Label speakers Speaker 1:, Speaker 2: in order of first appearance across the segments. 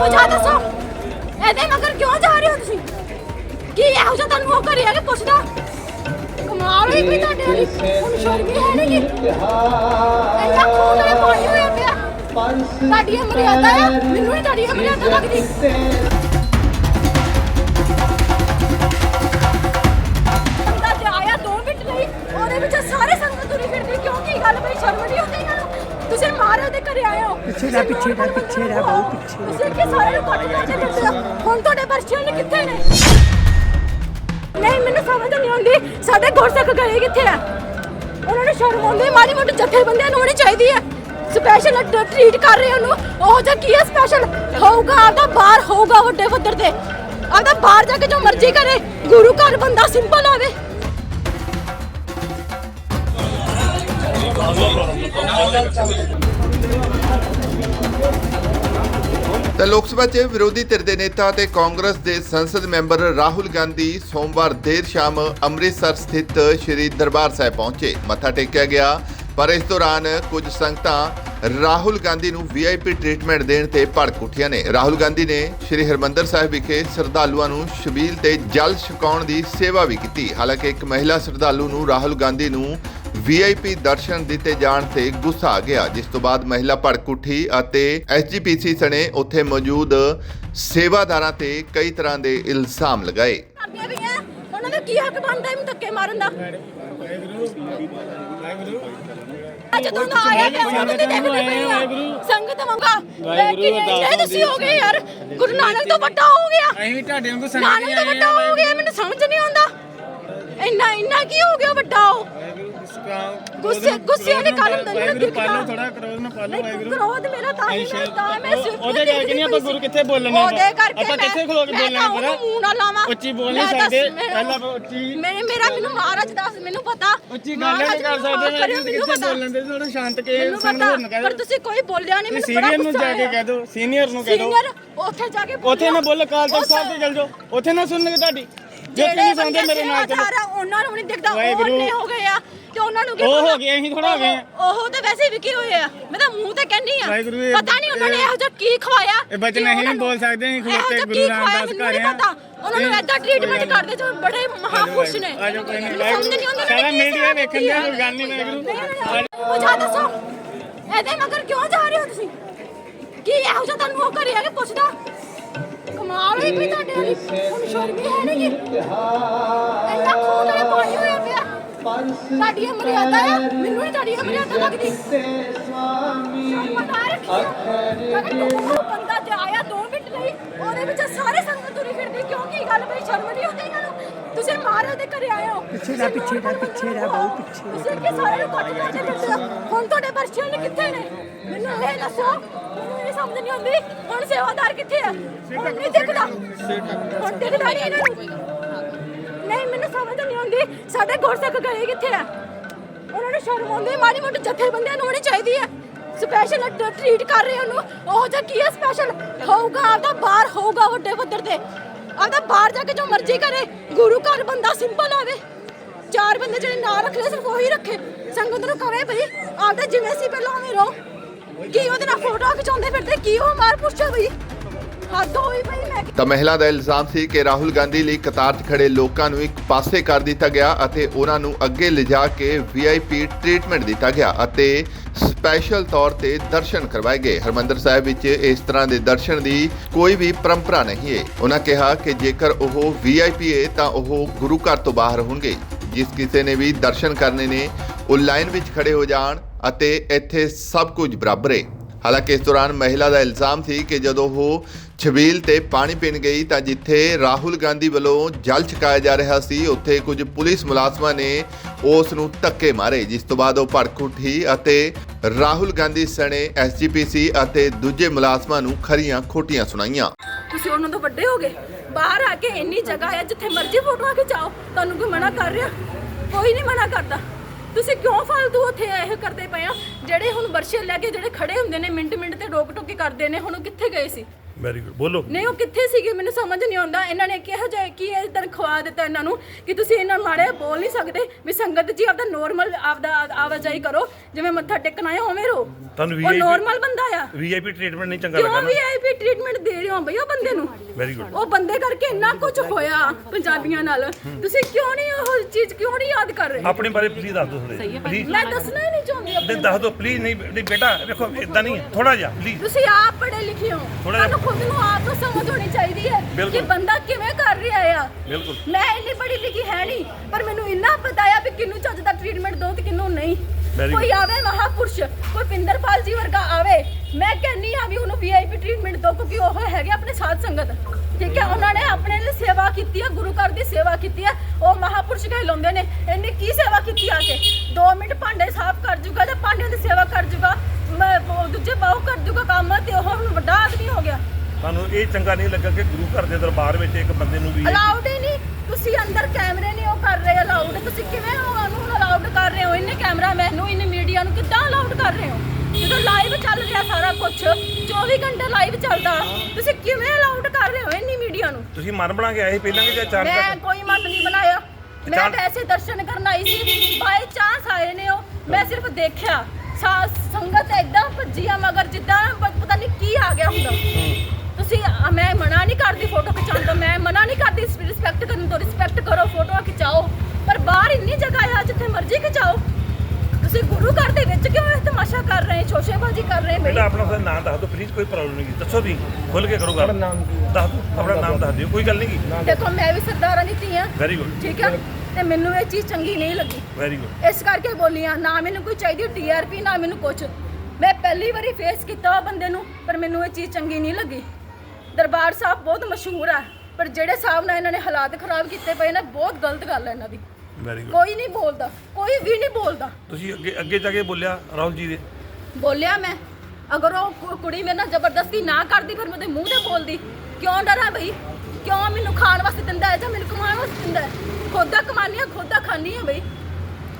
Speaker 1: ਪੁੱਛਾ ਦੱਸੋ। ਇਹਦੇ ਮਗਰ ਕਿਉਂ ਜਾ ਰਹੇ ਹੋ ਤੁਸੀਂ? ਕੀ ਇਹੋ ਜਿਹਾ ਤੁਹਾਨੂੰ ਉਹ ਕਰਿਆ ਕਿ ਪੁੱਛਦਾ? ਕਮਾਲ ਹੋਈ ਵੀ ਤੁਹਾਡੇ ਵਾਲੀ। ਹੁਣ ਸ਼ਰਮ ਹੀ ਹੈ ਨਹੀਂ ਇੰਨਾ ਖੂਨ ਹੈ ਪਾਣੀ ਹੋਇਆ ਪਿਆ। ਤੁਹਾਡੀ ਇਹ ਮਰਿਆਦਾ ਹੈ ਮੈਨੂੰ ਨਹੀਂ ਤੁਹਾਡੀ ਇਹ ਮਰਿਆਦਾ ਲੱਗਦੀ ਉਹਦੇ ਘਰੇ ਆਏ ਹੋ?
Speaker 2: ਪਿੱਛੇ ਰਹਿ, ਪਿੱਛੇ ਰਹਿ, ਪਿੱਛੇ ਰਹਿ, ਬਾਊ, ਪਿੱਛੇ।
Speaker 1: ਤੁਸੀਂ ਕਿ ਸਾਰੇ ਨੂੰ ਕੱਟ ਹੋ ਹੁਣ ਤੁਹਾਡੇ ਪਰਚੀਆਂ ਨੇ ਕਿੱਥੇ ਨੇ? ਨਹੀਂ ਮੈਨੂੰ ਸਮਝ ਨਹੀਂ ਆਉਂਦੀ। ਸਾਡੇ ਗੁਰਸਿੱਖ ਗਏ ਕਿੱਥੇ ਆ? ਉਹਨਾਂ ਨੂੰ ਸ਼ਰਮ ਆਉਂਦੀ। ਹੈ, ਮਾੜੀ ਮੋਟੀ ਜੱਥੇ ਬੰਦਿਆਂ ਨੂੰ ਹੋਣੀ ਚਾਹੀਦੀ ਹੈ ਸਪੈਸ਼ਲ ਟ੍ਰੀਟ ਕਰ ਰਹੇ ਉਹਨੂੰ। ਉਹ ਜਿਹਾ ਕੀ ਹੈ ਸਪੈਸ਼ਲ ਹੋਊਗਾ ਆਪਦਾ ਬਾਹਰ ਹੋਊਗਾ ਵੱਡੇ ਪੱਧਰ ਤੇ। ਆਪਦਾ ਬਾਹਰ ਜਾ ਕੇ ਜੋ ਮਰਜ਼ੀ ਕਰੇ। ਗੁਰੂ ਘਰ ਬੰਦਾ ਸਿੰਪਲ ਆਵੇ।
Speaker 3: ਤਾਂ ਲੋਕ ਸਭਾ 'ਚ ਵਿਰੋਧੀ ਧਿਰ ਦੇ ਨੇਤਾ ਤੇ ਕਾਂਗਰਸ ਦੇ ਸੰਸਦ ਮੈਂਬਰ ਰਾਹੁਲ ਗਾਂਧੀ ਸੋਮਵਾਰ ਦੇਰ ਸ਼ਾਮ ਅੰਮ੍ਰਿਤਸਰ ਸਥਿਤ ਸ੍ਰੀ ਦਰਬਾਰ ਸਾਹਿਬ ਪਹੁੰਚੇ। ਮੱਥਾ ਟੇਕਿਆ ਗਿਆ। ਪਰ ਇਸ ਦੌਰਾਨ ਕੁਝ ਸੰਗਤਾਂ ਰਾਹੁਲ ਗਾਂਧੀ ਨੂੰ ਵੀਆਈਪੀ ਟ੍ਰੀਟਮੈਂਟ ਦੇਣ ਤੇ ਭੜਕ ਉੱਠੀਆਂ ਨੇ। ਰਾਹੁਲ ਗਾਂਧੀ ਨੇ ਸ੍ਰੀ ਹਰਮੰਦਰ ਸਾਹਿਬ ਵਿਖੇ ਸ਼ਰਧਾਲੂਆਂ ਨੂੰ ਸ਼ਬੀਲ ਤੇ ਜਲ ਛਕਾਉਣ ਦੀ ਸੇਵਾ ਵੀ ਕੀਤੀ। ਹਾਲਾਂਕਿ ਇੱਕ ਮਹਿਲਾ ਸ਼ਰਧਾਲੂ ਨੂੰ ਰਾਹੁਲ ਗਾਂਧੀ ਨੂੰ ਵੀਆਈਪੀ ਦਰਸ਼ਨ ਦਿੱਤੇ ਜਾਣ ਤੇ ਗੁੱਸਾ ਆ ਗਿਆ ਜਿਸ ਤੋਂ ਬਾਅਦ ਮਹਿਲਾ ਭੜਕ ਉੱਠੀ ਅਤੇ ਐਸਜੀਪੀਸੀ ਸਣੇ ਉੱਥੇ ਮੌਜੂਦ ਸੇਵਾਦਾਰਾਂ ਤੇ ਕਈ ਤਰ੍ਹਾਂ ਦੇ ਇਲਜ਼ਾਮ ਲਗਾਏ।
Speaker 1: ਕਰਦੀਆਂ ਵੀ ਆ ਉਹਨਾਂ ਦਾ ਕੀ ਹੱਕ ਬਣਦਾ ਇਹਨੂੰ ਧੱਕੇ ਮਾਰਨ ਦਾ? ਅੱਜ ਤੋਂ ਦਾ ਆਇਆ ਤੇ ਸੰਗਤ ਦੇ ਦੇਖਦੇ ਪਏ ਆ। ਸੰਗਤ ਮੰਗਾ ਲੇਕਿਨ ਇਹ ਤੁਸੀਂ ਹੋ ਗਏ ਯਾਰ ਗੁਰੂ ਨਾਨਕ ਤੋਂ ਵੱਡਾ ਹੋ ਗਿਆ।
Speaker 4: ਅਸੀਂ ਵੀ ਤੁਹਾਡੇ ਵਾਂਗੂ ਸੰਗਤ
Speaker 1: ਨਾਨਕ ਤੋਂ ਵੱਡਾ ਹੋ ਗਿਆ ਮੈਨੂੰ ਸਮਝ ਨਹੀਂ ਆਉਂਦਾ। ਇੰਨਾ ਇੰਨਾ ਕੀ ਹੋ ਗਿਆ ਵੱਡਾ ਉਹ? ਗੁੱਸੇ ਗੁੱਸੇ ਵਾਲੇ ਕਾਰਨ ਦਾ ਨਹੀਂ ਦਿਖਦਾ
Speaker 4: ਪਾਲੋ ਥੋੜਾ ਕਰੋਧ ਨਾ ਪਾਲੋ ਵਾਹਿਗੁਰੂ।
Speaker 1: ਕ੍ਰੋਧ ਮੇਰਾ ਤਾਂ ਹੀ ਤਾਂ ਮੈਂ ਸਿਰ ਤੇ
Speaker 4: ਉਹਦੇ ਕਰਕੇ ਨਹੀਂ ਆਪਾਂ ਗੁਰੂ ਕਿੱਥੇ ਬੋਲਣੇ ਆ
Speaker 1: ਉਹਦੇ ਕਰਕੇ
Speaker 4: ਆਪਾਂ ਕਿੱਥੇ ਖਲੋ ਕੇ ਬੋਲਣਾ
Speaker 1: ਉਹਨੂੰ ਮੂੰਹ ਨਾ ਲਾਵਾਂ।
Speaker 4: ਉੱਚੀ ਬੋਲ ਨਹੀਂ ਸਕਦੇ ਪਹਿਲਾਂ ਉੱਚੀ
Speaker 1: ਮੇਰੇ ਮੇਰਾ ਮੈਨੂੰ ਮਹਾਰਾਜ ਦੱਸ ਮੈਨੂੰ ਪਤਾ।
Speaker 4: ਉੱਚੀ ਗੱਲ ਨਹੀਂ ਕਰ ਸਕਦੇ ਮੈਂ ਕਿੱਥੇ। ਬੋਲਣ ਦੇ? ਥੋੜਾ ਸ਼ਾਂਤ ਕੇ ਸਾਨੂੰ ਹੋਰ ਕਹਿ
Speaker 1: ਪਰ ਤੁਸੀਂ ਕੋਈ ਬੋਲਿਆ ਨਹੀਂ ਮੈਨੂੰ ਬੜਾ
Speaker 4: ਸੀਨੀਅਰ ਨੂੰ ਜਾ ਕੇ। ਕਹਿ ਦਿਓ ਸੀਨੀਅਰ ਨੂੰ ਕਹਿ ਦਿਓ।
Speaker 1: ਸੀਨੀਅਰ ਉੱਥੇ ਜਾ ਕੇ
Speaker 4: ਉੱਥੇ ਨਾ ਬੋਲੋ ਕਾਲ
Speaker 1: ਉਸ-
Speaker 4: ਸਾਹਿਬ ਤੇ ਚੱਲ ਜਾਓ। ਉੱਥੇ ਨਾ ਸੁਣਨਗੇ ਤੁਹਾਡੀ। ਜੇ ਸੁਣਦੇ
Speaker 1: ਬੰਦੇ
Speaker 4: ਮੇਰੇ ਨਾਲ ਚਲੋ।
Speaker 1: ਉਹਨਾਂ ਨੂੰ ਨਹੀਂ ਦਿਖਦਾ ਉਹ। ਅੰਨੇ ਹੋ ਗਏ ਆ ਤੇ ਉਹਨਾਂ ਨੂੰ
Speaker 4: ਉਹ? ਹੋ ਗਏ, ਅਸੀਂ ਥੋੜ੍ਹਾ ਹੋ ਗਏ।
Speaker 1: ਉਹ ਤਾਂ ਵੈਸੇ ਵੀ ਕੀ ਹੋਏ ਆ। ਮੈਂ ਤਾਂ ਮੂੰਹ ਤੇ ਕਹਿੰਨੀ ਆ ਪਤਾ ਨਹੀਂ ਉਹਨਾਂ ਨੇ ਇਹੋ ਜਿਹਾ ਕੀ ਖਵਾਇਆ
Speaker 4: ਇਹ ਬੱਚੇ
Speaker 1: ਕਿ
Speaker 4: ਨਹੀਂ
Speaker 1: ਨੂੰ-
Speaker 4: ਬੋਲ ਸਕਦੇ, ਅਸੀਂ ਖਲੋਤੇ ਗੁਰੂ ਰਾਮਦਾਸ
Speaker 1: ਨਹੀਂ
Speaker 4: ਘਰ ਆ।
Speaker 1: ਉਹਨਾਂ ਨੂੰ ਐਦਾਂ ਟ੍ਰੀਟਮੈਂਟ ਕਰਦੇ ਜੋ ਬੜੇ ਮਹਾਪੁਰਸ਼ ਨੇ।
Speaker 4: ਨਹੀਂ
Speaker 1: ਸਮਝ ਨਹੀਂ ਆਉਂਦੀ ਨੇ
Speaker 4: ਸਾਰਾ ਮੀਡੀਆ ਵੇਖਣ ਦੇ। ਕੋਈ ਗੱਲ ਨਹੀਂ ਵਾਹਿਗੁਰੂ
Speaker 1: ਪੁੱਛਾ ਦੱਸੋ ਇਹਦੇ ਮਗਰ ਕਿਉਂ ਜਾ ਰਹੇ ਹੋ ਤੁਸੀਂ? ਕੀ ਇਹੋ ਜਿਹਾ ਤੁਹਾਨੂੰ ਉਹ ਕਰਿਆ ਕਿ ਪੁੱਛਦਾ? ਕਮਾਲ ਹੋਈ ਵੀ ਤੁਹਾਡੇ ਵਾਲੀ ਹੁਣ ਸ਼ਰਮ ਹੀ ਨਹੀਂ ਇੰਨਾ ਖੂਨ ਹੈ ਪਾਣੀ ਹੋਇਆ ਪਿਆ। ਤੁਹਾਡੀ ਇਹ ਮਰਿਆਦਾ ਹੈ ਮੈਨੂੰ ਨਹੀਂ ਤੁਹਾਡੀ ਇਹ ਮਰਿਆਦਾ ਲੱਗਦੀ। ਨਾ ਰੱਖੀ ਅਗਰ ਤੂੰ ਬੰਦਾ ਤੇ ਆਇਆ 2 ਮਿੰਟ ਲਈ ਉਹਦੇ ਵਿੱਚ ਸਾਰੇ ਸੰਗਤ ਤੁਰੀ ਫਿਰਦੀ। ਕਿਉਂ ਕੀ ਗੱਲ ਬਈ ਸ਼ਰਮ ਨਹੀਂ ਆਉਂਦੀ ਇਹਨਾਂ ਨੂੰ? ਤੁਸੀਂ ਮਾਰੇ ਉਹਦੇ ਘਰੇ ਆਏ ਹੋ।
Speaker 2: ਪਿੱਛੇ ਰਹਿ, ਪਿੱਛੇ ਰਹਿ, ਪਿੱਛੇ ਰਹਿ, ਬਾਊ, ਪਿੱਛੇ।
Speaker 1: ਤੁਸੀਂ ਕਿ ਸਾਰੇ ਨੂੰ ਕੱਟ ਫਿਰਦੇ ਹੋ। ਹੁਣ ਤੁਹਾਡੇ ਪਰਚੀਆਂ ਨੇ ਕਿੱਥੇ ਨੇ? ਮੈਨੂੰ ਇਹ ਦੱਸੋ ਸਮਝ ਨਹੀਂ ਆਉਂਦੀ ਹੁਣ ਸੇਵਾਦਾਰ ਕਿੱਥੇ ਆ? ਹੁਣ ਨਹੀਂ ਦਿਖਦਾ ਹੁਣ ਦਿਖਦਾ ਨਹੀਂ ਇਹਨਾਂ ਨੂੰ। ਨਹੀਂ ਮੈਨੂੰ ਸਮਝ ਨਹੀਂ ਆਉਂਦੀ। ਸਾਡੇ ਗੁਰਸਿੱਖ ਗਏ ਕਿੱਥੇ ਆ? ਉਹਨਾਂ ਨੂੰ ਸ਼ਰਮ ਆਉਂਦੀ। ਹੈ, ਮਾੜੀ ਮੋਟੀ ਜੱਥੇ ਬੰਦਿਆਂ ਨੂੰ ਹੋਣੀ ਚਾਹੀਦੀ ਹੈ ਸਪੈਸ਼ਲ ਟ੍ਰੀਟ ਕਰ ਰਹੇ ਉਹਨੂੰ। ਉਹ ਜਿਹਾ ਕੀ ਹੈ ਸਪੈਸ਼ਲ ਹੋਊਗਾ ਆਪਦਾ ਬਾਹਰ ਹੋਊਗਾ ਵੱਡੇ ਪੱਧਰ ਤੇ। ਆਪਦਾ ਬਾਹਰ ਜਾ ਕੇ ਜੋ ਮਰਜ਼ੀ ਕਰੇ। ਗੁਰੂ ਘਰ ਬੰਦਾ ਸਿੰਪਲ ਆਵੇ। ਚਾਰ ਬੰਦੇ ਜਿਹੜੇ ਨਾ ਰੱਖ ਲਏ ਸਿਰਫ ਉਹੀ ਰੱਖੇ। ਸੰਗਤ ਨੂੰ ਕਵੇ ਭਈ ਆਪਦਾ ਜਿਵੇਂ ਸੀ ਪਹਿਲਾਂ ਉਵੇਂ ਰਹੋ। ਕੀ ਉਹਦੇ ਨਾਲ ਫੋਟੋ ਖਿਚਾਉਂਦੇ ਫਿਰਦੇ? ਕੀ ਉਹ ਮਾਰ ਪੁੱਛਿਆ ਭਈ ਹੱਦ ਹੋਈ ਭਈ ਮੈਂ
Speaker 3: ਤਾਂ ਮਹਿਲਾ ਦਾ ਇਲਜ਼ਾਮ ਸੀ ਕਿ ਰਾਹੁਲ ਗਾਂਧੀ ਲਈ ਕਤਾਰ 'ਚ ਖੜੇ ਲੋਕਾਂ ਨੂੰ ਇੱਕ ਪਾਸੇ ਕਰ ਦਿੱਤਾ ਗਿਆ ਅਤੇ ਉਹਨਾਂ ਨੂੰ ਅੱਗੇ ਲਿਜਾ ਕੇ ਵੀਆਈਪੀ ਟ੍ਰੀਟਮੈਂਟ ਦਿੱਤਾ ਗਿਆ ਅਤੇ ਸਪੈਸ਼ਲ ਤੌਰ ਤੇ ਦਰਸ਼ਨ ਕਰਵਾਏ ਗਏ। ਹਰਮੰਦਰ ਸਾਹਿਬ ਵਿੱਚ ਇਸ ਤਰ੍ਹਾਂ ਦੇ ਦਰਸ਼ਨ ਦੀ ਕੋਈ ਵੀ ਪਰੰਪਰਾ ਨਹੀਂ ਹੈ ਉਹਨਾਂ ਕਿਹਾ ਕਿ ਜੇਕਰ ਉਹ ਵੀਆਈਪੀ ਹੈ ਤਾਂ ਉਹ ਗੁਰੂ ਘਰ ਤੋਂ ਬਾਹਰ ਹੋਣਗੇ। ਜਿਸ ਕਿਸੇ ਨੇ ਵੀ ਦਰਸ਼ਨ ਕਰਨੇ ਨੇ, ਉਹ ਲਾਈਨ ਵਿੱਚ ਖੜੇ ਹੋ ਜਾਣ। ਅਤੇ ਇੱਥੇ ਸਭ ਕੁਝ ਬਰਾਬਰ ਹੈ ਹਾਲਾਂਕਿ ਇਸ ਦੌਰਾਨ ਮਹਿਲਾ ਦਾ ਇਲਜ਼ਾਮ ਸੀ ਕਿ ਜਦੋਂ ਉਹ ਛਬੀਲ ਤੇ ਪਾਣੀ ਪੀਣ ਗਈ ਤਾਂ ਜਿੱਥੇ ਰਾਹੁਲ ਗਾਂਧੀ ਵੱਲੋਂ ਜਲ ਛਕਾਇਆ ਜਾ ਰਿਹਾ ਸੀ, ਉੱਥੇ ਕੁਝ ਪੁਲਿਸ ਮੁਲਾਜ਼ਮਾਂ ਨੇ ਉਸ ਨੂੰ ਧੱਕੇ ਮਾਰੇ। ਜਿਸ ਤੋਂ ਬਾਅਦ ਉਹ ਭੜਕ ਉੱਠੀ ਅਤੇ ਰਾਹੁਲ ਗਾਂਧੀ ਸਣੇ ਐਸਜੀਪੀਸੀ ਅਤੇ ਦੂਜੇ ਮੁਲਾਜ਼ਮਾਂ ਨੂੰ ਖਰੀਆਂ ਖੋਟੀਆਂ ਸੁਣਾਈਆਂ।
Speaker 1: ਤੁਸੀਂ ਉਹਨਾਂ ਤੋਂ ਵੱਡੇ ਹੋ ਗਏ। ਬਾਹਰ ਆ ਕੇ ਇੰਨੀ ਜਗ੍ਹਾ ਹੈ ਜਿੱਥੇ ਮਰਜ਼ੀ ਫੋਟੋਆਂ ਖਿਚਾਓ। ਤੁਹਾਨੂੰ ਕੋਈ ਮਨਾ ਕਰ ਰਿਹਾ? ਕੋਈ ਨਹੀਂ ਮਨਾ ਕਰਦਾ। ਤੁਸੀਂ ਕਿਉਂ ਫालतू ਉੱਥੇ ਇਹ ਕਰਦੇ ਪਏ ਹੋ? ਜਿਹੜੇ ਹੁਣ ਵਰਸ਼ੇ ਲੈ ਕੇ ਜਿਹੜੇ ਖੜੇ ਹੁੰਦੇ ਨੇ ਮਿੰਟ ਮਿੰਟ ਤੇ ਰੋਕ ਟੋਕੀ ਕਰਦੇ ਨੇ, ਹੁਣ ਉਹ ਕਿੱਥੇ ਗਏ ਸੀ?
Speaker 5: ਵੈਰੀ ਗੁੱਡ ਬੋਲੋ।
Speaker 1: ਨਹੀਂ ਉਹ ਕਿੱਥੇ ਸੀਗੇ? ਮੈਨੂੰ ਸਮਝ ਨਹੀਂ ਆਉਂਦਾ। ਇਹਨਾਂ ਨੇ ਕਿਹੋ ਜਿਹਾ ਕੀ ਇਦਾਂ ਖਵਾ ਦਿੱਤਾ ਇਹਨਾਂ ਨੂੰ ਕਿ ਤੁਸੀਂ ਇਹਨਾਂ ਮਾੜੇ ਬੋਲ ਨਹੀਂ ਸਕਦੇ ਵੀ ਸੰਗਤ ਜੀ ਆਪਦਾ ਨੋਰਮਲ ਆਪਦਾ ਆਵਾਜਾਈ ਕਰੋ। ਜਿਵੇਂ ਮੱਥਾ ਟੇਕਣਾ ਹੈ ਉਵੇਂ ਰੋ
Speaker 5: ਤੁਹਾਨੂੰ
Speaker 1: ਉਹ ਨੋਰਮਲ ਬੰਦਾ ਆ।
Speaker 5: ਵੀਆਈਪੀ ਟ੍ਰੀਟਮੈਂਟ ਨਹੀਂ ਚੰਗਾ
Speaker 1: ਕਿਉਂ ਵੀਆਈਪੀ ਟ੍ਰੀਟਮੈਂਟ ਦੇ ਰਹੇ ਹੋ ਬਈ ਉਹ ਬੰਦੇ ਨੂੰ?
Speaker 5: ਵੈਰੀ ਗੁੱਡ
Speaker 1: ਉਹ ਬੰਦੇ ਕਰਕੇ ਇੰਨਾ ਕੁਝ ਹੋਇਆ ਪੰਜਾਬੀਆਂ ਨਾਲ। ਤੁਸੀਂ ਕਿਉਂ ਨਹੀਂ ਉਹ ਚੀਜ਼ ਕਿਉਂ ਨਹੀਂ ਯਾਦ ਕਰ ਰਹੇ?
Speaker 5: ਆਪਣੇ ਬਾਰੇ ਪਲੀਜ਼ ਦੱਸ ਦਿਓ ਥੋੜੇ ਪਲੀਜ਼
Speaker 1: ਮੈਂ ਦੱਸਣਾ ਹੀ ਨਹੀਂ ਚਾਹੁੰਦੀ ਆਪਣੇ
Speaker 5: ਨਹੀਂ ਦੱਸ ਦਿਓ ਪਲੀਜ਼ ਨਹੀਂ ਨਹੀਂ ਬੇਟਾ ਵੇਖੋ ਇਦਾਂ ਨਹੀਂ ਥੋੜਾ ਜਿਹਾ ਪਲੀਜ਼
Speaker 1: ਤੁਸੀਂ ਆਪ ਪੜ੍ਹੇ ਲਿਖੇ ਹੋ।
Speaker 5: ਥੋੜ੍ਹਾ ਜਿਹਾ-
Speaker 1: ਤੁਹਾਨੂੰ ਖੁਦ ਨੂੰ ਆਪ ਤੋਂ ਸਮਝ ਹੋਣੀ ਚਾਹੀਦੀ ਹੈ ਕਿ। ਬੰਦਾ ਕਿਵੇਂ ਕਰ ਰਿਹਾ ਆ।
Speaker 5: ਬਿਲਕੁਲ।
Speaker 1: ਮੈਂ ਇੰਨੀ ਪੜ੍ਹੀ ਲਿਖੀ ਹੈ ਨਹੀਂ ਪਰ ਮੈਨੂੰ ਇੰਨਾ ਪਤਾ ਆ ਵੀ ਕਿਹਨੂੰ ਚੱਜ ਦਾ ਟ੍ਰੀਟਮੈਂਟ ਦੋ ਤੇ ਕਿਹਨੂੰ ਨਹੀਂ।
Speaker 5: Very
Speaker 1: ਕੋਈ
Speaker 5: good.
Speaker 1: ਆਵੇ ਮਹਾਪੁਰਸ਼ ਕੋਈ ਪਿੰਦਰਪਾਲ ਜੀ ਵਰਗਾ ਆਵੇ ਮੈਂ ਕਹਿੰਨੀ ਆ ਵੀ ਉਹਨੂੰ ਵੀਆਈਪੀ ਟ੍ਰੀਟਮੈਂਟ ਦੋ ਕਿਉਂਕਿ ਉਹ ਹੈਗੇ ਆਪਣੇ ਸਾਧ ਸੰਗਤ। ਠੀਕ ਹੈ ਉਹਨਾਂ ਨੇ ਆਪਣੇ ਲਈ ਸੇਵਾ ਕੀਤੀ ਹੈ ਗੁਰੂ ਘਰ ਦੀ ਸੇਵਾ ਕੀਤੀ ਹੈ ਉਹ ਮਹਾਪੁਰਸ਼ ਕਹਿਲਾਉਂਦੇ ਨੇ। ਇਹਨੇ ਕੀ ਸੇਵਾ ਕੀਤੀ ਆ ਕੇ? 2 ਮਿੰਟ ਭਾਂਡੇ ਸਾਫ਼ ਕਰ ਜੂਗਾ ਤੇ ਭਾਂਡਿਆਂ ਦੀ ਸੇਵਾ ਕਰ ਜੂਗਾ ਮੈਂ ਦੂਜੇ ਬਾਹੂ ਕਰ ਜੂਗਾ ਕੰਮ ਤੇ ਉਹ ਵੱਡਾ ਆਦਮੀ ਹੋ ਗਿਆ।
Speaker 5: ਤੁਹਾਨੂੰ ਇਹ ਚੰਗਾ ਨਹੀਂ ਲੱਗਾ ਕਿ ਗੁਰੂ ਘਰ ਦੇ ਦਰਬਾਰ ਵਿੱਚ ਇੱਕ ਬੰਦੇ ਨੂੰ ਵੀ
Speaker 1: ਅਲਾਉਡ ਹੀ ਨਹੀਂ। ਤੁਸੀਂ ਅੰਦਰ ਕੈਮਰੇ ਨਹੀਂ ਉਹ ਕਰ ਰਹੇ ਅਲਾਉਡ ਤੁਸੀਂ ਕਿਵੇਂ ਉਹਨੂੰ ਅਲਾਉਡ ਕਰ ਰਹੇ ਹੋ? ਇੰਨੇ ਕੈਮਰਾ ਮੈਨੂੰ ਇੰਨੇ ਮੀਡੀਆ ਨੂੰ ਕਿੱਦਾਂ ਅਲਾਉਡ ਕਰ ਰਹੇ ਹੋ? ਜਦੋਂ ਲਾਈਵ ਚੱਲ ਰਿਹਾ ਸਾਰਾ ਕੁਝ 24 ਘੰਟੇ ਲਾਈਵ ਚੱਲਦਾ। ਤੁਸੀਂ ਕਿਵੇਂ ਅਲਾਉਡ ਕਰ ਰਹੇ ਹੋ ਇੰਨੀ ਮੀਡੀਆ ਨੂੰ?
Speaker 5: ਤੁਸੀਂ ਮਨ ਬਣਾ ਕੇ ਆਏ ਸੀ ਪਹਿਲਾਂ ਕਿ ਜਾਂ
Speaker 1: ਮੈਂ
Speaker 5: ਅਚਾਨਕ
Speaker 1: ਕੋਈ ਮਤ ਨਹੀਂ ਬਣਾਇਆ। ਮੈਂ
Speaker 5: ਅਚਾਨਕ-
Speaker 1: ਵੈਸੇ ਦਰਸ਼ਨ ਕਰਨ ਆਈ ਸੀ। ਬਾਈ ਚਾਂਸ ਆਏ ਨੇ ਉਹ। ਮੈਂ ਸਿਰਫ ਦੇਖਿਆ। ਸੰਗਤ ਏਦਾਂ ਭੱਜੀ ਆ ਮਗਰ ਜਿੱਦਾਂ ਪਤਾ ਨਹੀਂ ਕੀ ਆ ਗਿਆ ਹੁੰਦਾ। ਤੁਸੀਂ ਅ, ਮੈਂ ਮਨਾ ਨਹੀਂ ਕਰਦੀ ਫੋਟੋ ਖਿਚਾਉਣ ਤੋਂ ਮੈਂ ਮਨਾ ਨਹੀਂ ਕਰਦੀ ਰਿਸਪੈਕਟ ਕਰਨ ਤੋਂ ਰਿਸਪੈਕਟ ਕਰੋ ਫੋਟੋ ਖਿਚਾਓ। ਪਰ ਬਾਹਰ ਇੰਨੀ ਜਗ੍ਹਾ ਆ ਜਿੱਥੇ ਮਰਜ਼ੀ ਖਿਚਾਓ। ਤੁਸੀਂ ਗੁਰੂ ਘਰ ਦੇ ਵਿੱਚ ਕਿਉਂ ਇਹ ਤਮਾਸ਼ਾ ਕਰ ਰਹੇ ਸ਼ੋਸ਼ੇਬਾਜ਼ੀ ਕਰ ਰਹੇ
Speaker 5: ਪਹਿਲਾਂ ਆਪਣਾ ਫਿਰ ਨਾਮ ਦੱਸ ਦਿਓ ਪਲੀਜ਼ ਕੋਈ ਪ੍ਰੋਬਲਮ ਨਹੀਂ ਦੱਸੋ ਵੀ ਖੁੱਲ ਕੇ ਕਰੋ ਗੱਲ। ਦੱਸ ਦਿਓ ਆਪਣਾ ਨਾਮ ਦੱਸ ਦਿਓ ਕੋਈ ਗੱਲ ਨਹੀਂ ਕੀ
Speaker 1: ਦੇਖੋ ਮੈਂ ਵੀ ਸਰਦਾਰਾਂ ਦੀ ਧੀ ਆ
Speaker 5: ਵੈਰੀ ਗੁੱਡ
Speaker 1: ਠੀਕ ਹੈ ਤੇ ਮੈਨੂੰ ਇਹ ਚੀਜ਼ ਚੰਗੀ ਨਹੀਂ ਲੱਗੀ।
Speaker 5: ਵੈਰੀ ਗੁੱਡ
Speaker 1: ਇਸ ਕਰਕੇ ਬੋਲੀ ਆ ਨਾ ਮੈਨੂੰ ਕੋਈ ਚਾਹੀਦੀ ਟੀਆਰਪੀ ਨਾ ਮੈਨੂੰ ਕੁਝ ਮੈਂ ਪਹਿਲੀ ਵਾਰੀ ਫੇਸ ਕੀਤਾ ਉਹ ਬੰਦੇ ਨੂੰ ਪਰ ਮੈਨੂੰ ਇਹ ਚੀਜ਼ ਚੰਗੀ ਨਹੀਂ ਲੱਗੀ। ਦਰਬਾਰ ਸਾਹਿਬ ਬਹੁਤ ਮਸ਼ਹੂਰ ਆ ਪਰ ਜਿਹੜੇ ਸਾਹਿਬ ਨਾਲ ਇਹਨਾਂ ਨੇ ਹਾਲਾਤ ਖਰਾਬ ਕੀਤੇ ਪਏ ਨੇ ਬਹੁਤ ਗਲਤ ਗੱਲ ਹੈ ਇਹਨਾਂ ਦੀ।
Speaker 5: ਵੈਰੀ ਗੁੱਡ
Speaker 1: ਕੋਈ ਨਹੀਂ ਬੋਲਦਾ ਕੋਈ ਵੀ ਨਹੀਂ ਬੋਲਦਾ।
Speaker 5: ਤੁਸੀਂ ਅੱਗੇ ਅੱਗੇ ਜਾ ਕੇ ਬੋਲਿਆ ਰਾਹੁਲ ਜੀ ਦੇ।
Speaker 1: ਬੋਲਿਆ ਮੈਂ। ਅਗਰ ਉਹ ਕੁ- ਕੁੜੀ ਮੇਰੇ ਨਾਲ ਜ਼ਬਰਦਸਤੀ ਨਾ ਕਰਦੀ ਫਿਰ ਮੈਂ ਉਹਦੇ ਮੂੰਹ ਤੇ ਬੋਲਦੀ। ਕਿਉਂ ਡਰਾਂ ਬਈ? ਕਿਉਂ ਮੈਨੂੰ ਖਾਣ ਵਾਸਤੇ ਦਿੰਦਾ ਹੈ ਜਾਂ ਮੈਨੂੰ ਕਮਾਉਣ ਵਾਸਤੇ ਦਿੰਦਾ ਹੈ? ਖੁਦ ਦਾ ਕਮਾਨੀ ਆ ਖੁਦ ਦਾ ਖਾਣੀ ਆ ਬਈ।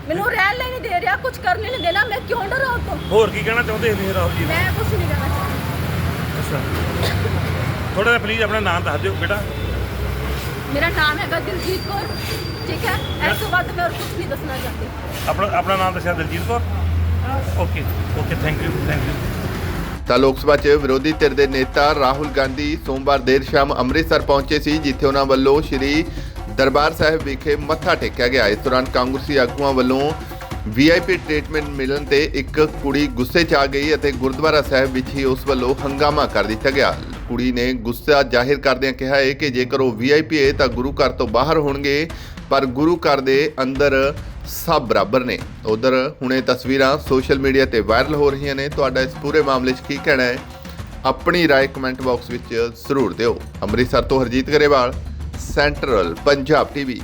Speaker 1: ਮੈਨੂੰ ਰਹਿਣ ਲਈ ਨਹੀਂ ਦੇ ਰਿਹਾ ਕੁਝ ਕਰਨ ਲਈ ਨਹੀਂ ਦੇਣਾ ਮੈਂ ਕਿਉਂ ਡਰਾਂ ਉਹ ਤੋਂ
Speaker 5: ਹੋਰ ਕੀ ਕਹਿਣਾ ਚਾਹੁੰਦੇ ਸੀ ਰਾਹੁਲ ਜੀ
Speaker 1: ਮੈਂ ਕੁਝ ਨਹੀਂ ਕਹਿਣਾ ਚਾਹੁੰਦੀ।
Speaker 5: ਅੱਛਾ। ਥੋੜਾ ਜਿਹਾ ਪਲੀਜ਼ ਆਪਣਾ ਨਾਮ ਦੱਸ ਦਿਓ ਬੇਟਾ।
Speaker 1: ਮੇਰਾ ਨਾਮ ਹੈਗਾ ਦਿਲਜੀਤ ਕੌਰ ਠੀਕ ਹੈ? ਇਸ ਤੋਂ ਵੱਧ ਮੈਂ ਹੋਰ ਕੁਝ ਨਹੀਂ ਦੱਸਣਾ ਚਾਹਤੀ
Speaker 5: ਆਪਣਾ ਆਪਣਾ ਨਾਮ ਦੱਸਿਆ Daljit Kaur? Okay okay thank you thank you
Speaker 3: ਤਾਂ ਲੋਕ ਸਭਾ 'ਚ ਵਿਰੋਧੀ ਧਿਰ ਦੇ ਨੇਤਾ ਰਾਹੁਲ ਗਾਂਧੀ ਸੋਮਵਾਰ ਦੇਰ ਸ਼ਾਮ ਅੰਮ੍ਰਿਤਸਰ ਪਹੁੰਚੇ ਸੀ ਜਿੱਥੇ ਉਹਨਾਂ ਵੱਲੋਂ ਸ਼੍ਰੀ ਦਰਬਾਰ ਸਾਹਿਬ ਵਿਖੇ ਮੱਥਾ ਟੇਕਿਆ ਗਿਆ। ਇਸ ਦੌਰਾਨ ਕਾਂਗਰਸੀ ਆਗੂਆਂ ਵੱਲੋਂ ਵੀਆਈਪੀ ਟ੍ਰੀਟਮੈਂਟ ਮਿਲਣ ਤੇ ਇੱਕ ਕੁੜੀ ਗੁੱਸੇ 'ਚ ਆ ਗਈ ਅਤੇ ਗੁਰਦੁਆਰਾ ਸਾਹਿਬ ਵਿੱਚ ਹੀ ਉਸ ਵੱਲੋਂ ਹੰਗਾਮਾ ਕਰ ਦਿੱਤਾ ਗਿਆ। ਕੁੜੀ ਨੇ ਗੁੱਸਾ ਜ਼ਾਹਿਰ ਕਰਦਿਆਂ ਕਿਹਾ ਹੈ ਕਿ ਜੇਕਰ ਉਹ ਵੀਆਈਪੀ ਹੈ ਤਾਂ ਗੁਰੂ ਘਰ ਤੋਂ ਬਾਹਰ ਹੋਣਗੇ ਪਰ ਗੁਰੂ ਘਰ ਦੇ ਅੰਦਰ ਸਭ ਬਰਾਬਰ ਨੇ ਉਧਰ ਹੁਣੇ ਤਸਵੀਰਾਂ ਸੋਸ਼ਲ ਮੀਡੀਆ ਤੇ ਵਾਇਰਲ ਹੋ ਰਹੀਆਂ ਨੇ ਤੁਹਾਡਾ ਇਸ ਪੂਰੇ ਮਾਮਲੇ 'ਚ ਕੀ ਕਹਿਣਾ ਹੈ ਆਪਣੀ رائے ਕਮੈਂਟ ਬਾਕਸ ਵਿੱਚ ਜ਼ਰੂਰ ਦਿਓ ਅੰਮ੍ਰਿਤਸਰ ਤੋਂ ਹਰਜੀਤ ਗਰੇਵਾਲ ਸੈਂਟਰਲ ਪੰਜਾਬ ਟੀਵੀ